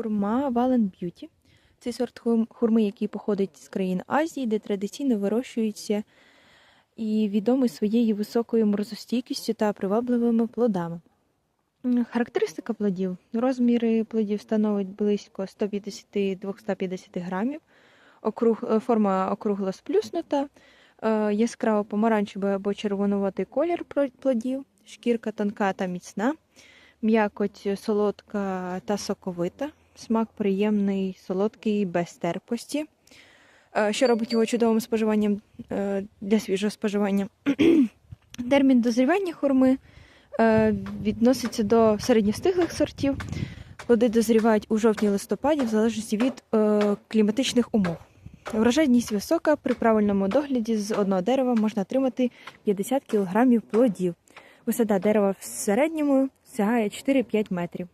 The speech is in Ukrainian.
хурма Вален Б'юті. Це сорт хурми, який походить з країн Азії, де традиційно вирощується і відомий своєю високою морозостійкістю та привабливими плодами. Характеристика плодів. Розміри плодів становить близько 150-250 грамів. Округ, е, форма округло сплюснута, е, яскраво помаранчевий або червонуватий колір плодів, шкірка тонка та міцна, м'якоть солодка та соковита, смак приємний, солодкий, без терпкості. Е, Що робить його чудовим споживанням е, для свіжого споживання? Термін дозрівання хурми е, відноситься до середньостиглих сортів. Плоди дозрівають у жовтні-листопаді в залежності від кліматичних умов. Врожайність висока, при правильному догляді з одного дерева можна отримати 50 кг плодів. Висота дерева в середньому сягає 4-5 метрів.